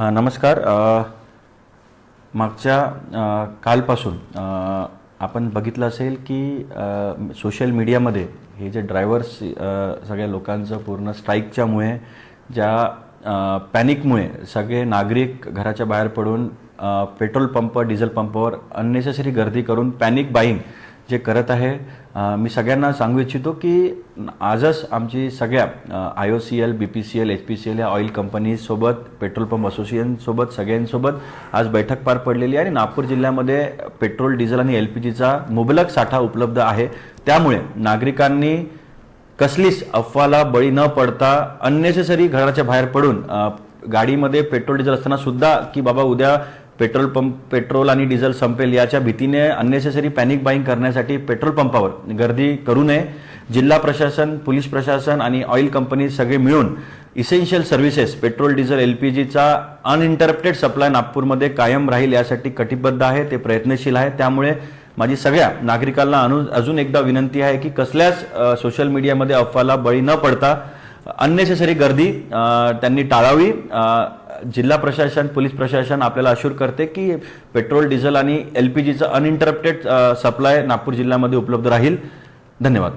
नमस्कार. मागच्या कालपासून आपण बघितलं असेल की सोशल मीडियामध्ये हे जे ड्रायव्हर्स सगळ्या लोकांचं पूर्ण स्ट्राईकच्यामुळे ज्या पॅनिकमुळे सगळे नागरिक घराच्या बाहेर पडून पेट्रोल पंप डिझेल पंपावर अननेसेसरी गर्दी करून पॅनिक बाईंग जे करत आहे मी सगळ्यांना सांगू इच्छितो की आजच आमची सगळ्या I O C L B P C L H P C L या ऑइल कंपनीजसोबत पेट्रोल पंप असोसिएशनसोबत सगळ्यांसोबत आज बैठक पार पडलेली आहे आणि नागपूर जिल्ह्यामध्ये पेट्रोल डिझेल आणि एल पी जीचा मुबलक साठा उपलब्ध आहे. त्यामुळे नागरिकांनी कसलीच अफवाला बळी न पडता अननेसेसरी घराच्या बाहेर पडून गाडीमध्ये पेट्रोल डिझेल असताना सुद्धा की बाबा उद्या पेट्रोल पंप पेट्रोल आणि डिझेल संपेल याच्या भीतीने अननेसेसरी पॅनिक बाईंग करण्यासाठी पेट्रोल पंपावर गर्दी करू नये. जिल्हा प्रशासन पोलीस प्रशासन आणि ऑइल कंपनी सगळे मिळून essential services petrol diesel L P जीचा अनइंटरप्टेड सप्लाय नागपूरमध्ये कायम राहील यासाठी कटिबद्ध आहे ते प्रयत्नशील आहे. त्यामुळे माझी सगळ्या नागरिकांना अनु अजून एकदा विनंती आहे की कसल्याच सोशल मीडियामध्ये अफवाला बळी न पडता अननेसेसरी गर्दी त्यांनी टाळावी. जिल्हा प्रशासन पोलीस प्रशासन आपल्याला अश्युर करते की पेट्रोल डिझेल आणि एल पी जीचं अनइंटरप्टेड सप्लाय नागपूर जिल्ह्यामध्ये उपलब्ध राहील. धन्यवाद.